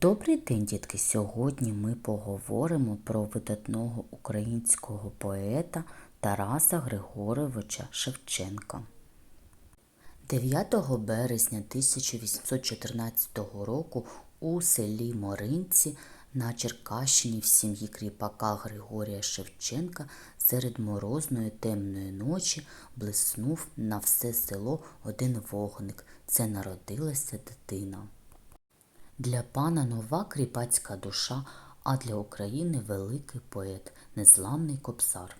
Добрий день, дітки! Сьогодні ми поговоримо про видатного українського поета Тараса Григоровича Шевченка. 9 березня 1814 року у селі Моринці на Черкащині в сім'ї кріпака Григорія Шевченка серед морозної темної ночі блиснув на все село один вогник. Це народилася дитина. Для пана нова кріпацька душа, а для України великий поет, незламний кобзар.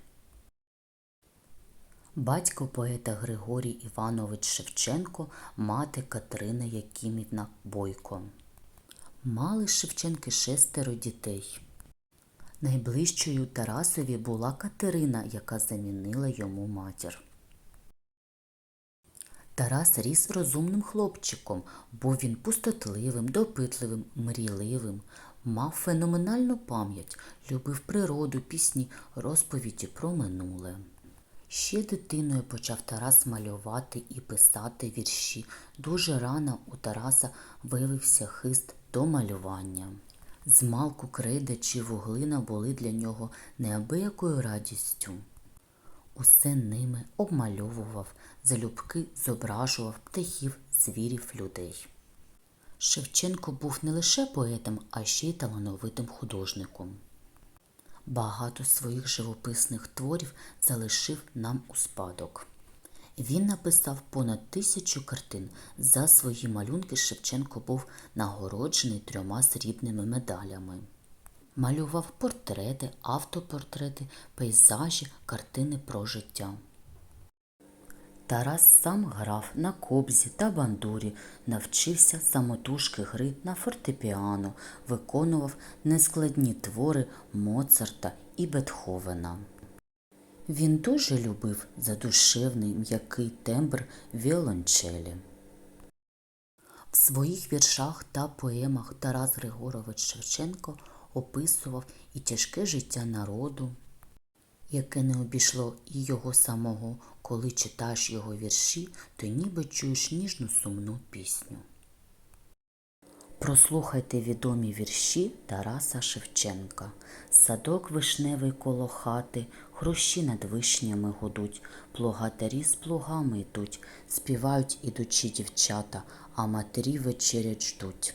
Батько поета Григорій Іванович Шевченко, мати Катерина Якимівна Бойко. Мали Шевченки шестеро дітей. Найближчою Тарасові була Катерина, яка замінила йому матір. Тарас ріс розумним хлопчиком, був він пустотливим, допитливим, мрійливим, мав феноменальну пам'ять, любив природу, пісні, розповіді про минуле. Ще дитиною почав Тарас малювати і писати вірші. Дуже рано у Тараса виявився хист до малювання. Змалку крейда чи вуглина були для нього неабиякою радістю. Усе ними обмальовував, залюбки зображував птахів, звірів, людей. Шевченко був не лише поетом, а ще й талановитим художником. Багато своїх живописних творів залишив нам у спадок. Він написав понад тисячу картин. За свої малюнки Шевченко був нагороджений трьома срібними медалями. Малював портрети, автопортрети, пейзажі, картини про життя. Тарас сам грав на кобзі та бандурі, навчився самотужки гри на фортепіано, виконував нескладні твори Моцарта і Бетховена. Він дуже любив задушевний м'який тембр віолончелі. В своїх віршах та поемах Тарас Григорович Шевченко описував і тяжке життя народу, яке не обійшло і його самого, коли читаєш його вірші, то ніби чуєш ніжну сумну пісню. Прослухайте відомі вірші Тараса Шевченка. Садок вишневий коло хати, хрущі над вишнями гудуть, плугатарі з плугами йдуть, співають ідучі дівчата, а матері вечерять ждуть.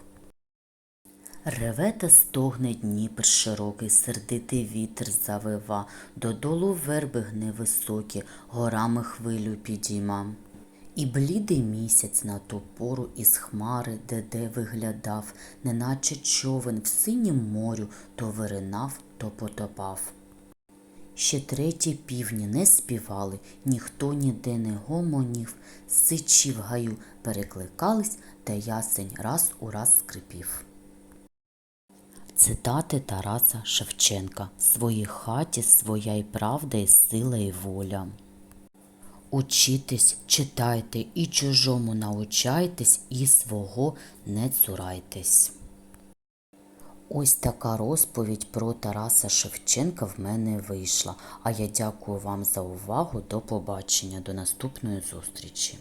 Реве та стогне Дніпр широкий, сердитий вітер завива, додолу верби гне високі, горами хвилю підійма. І блідий місяць на ту пору із хмари, де де виглядав, неначе човен в синім морю то виринав, то потопав. Ще треті півні не співали, ніхто ніде не гомонів, сичі в гаю перекликались, та ясень раз у раз скрипів. Цитати Тараса Шевченка В своїй хаті своя й правда, і сила, і воля. Учітесь, читайте і чужому научайтесь, і свого не цурайтесь. Ось така розповідь про Тараса Шевченка в мене вийшла. А я дякую вам за увагу. До побачення, до наступної зустрічі.